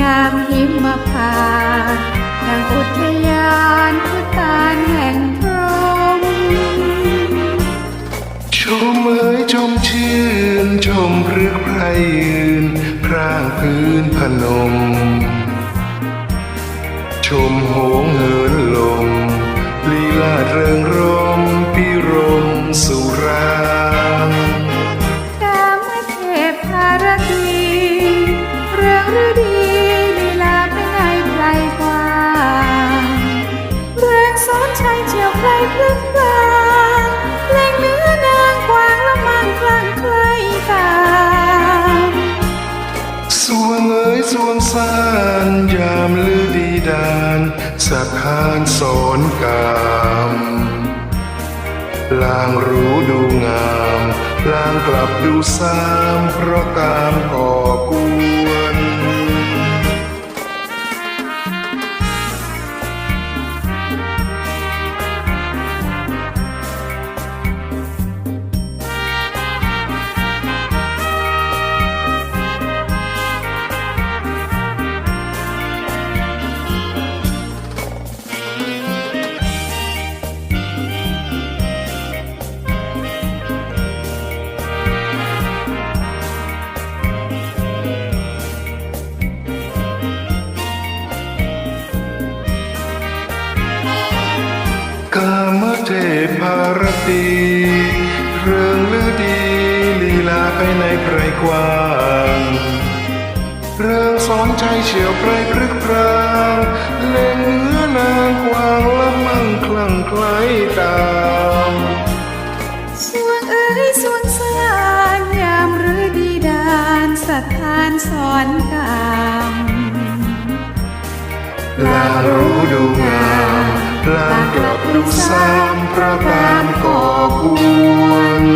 งามหิมพานต์ดังอุทยานพุทานแห่งพรมชมเอ๋ยชมชื่น ชมพฤกษ์ไพรยืน พร่างพื้นพนม ชมโหงเหินลมลีลาเริงรมพิรมสุ สานยามลือดีดานสะพานสอนกามลางรู้ดูงาม ลางกลับดูซ้ำเพราะกามก่อกู กามเทพารตีเรื่องลือดีลีลาไปในไพรกว้างเรื่องสอนใจเฉียวไพรพรึกพรางเล่งเนื้อนางกวางละมั่งคลั่งไคล้ตามสวงเอ๋ยสวงสานยามฤดีดานสถานสอนกามลางรู้ดูงาม ลางกลับดูกสามพระตามก่อกวน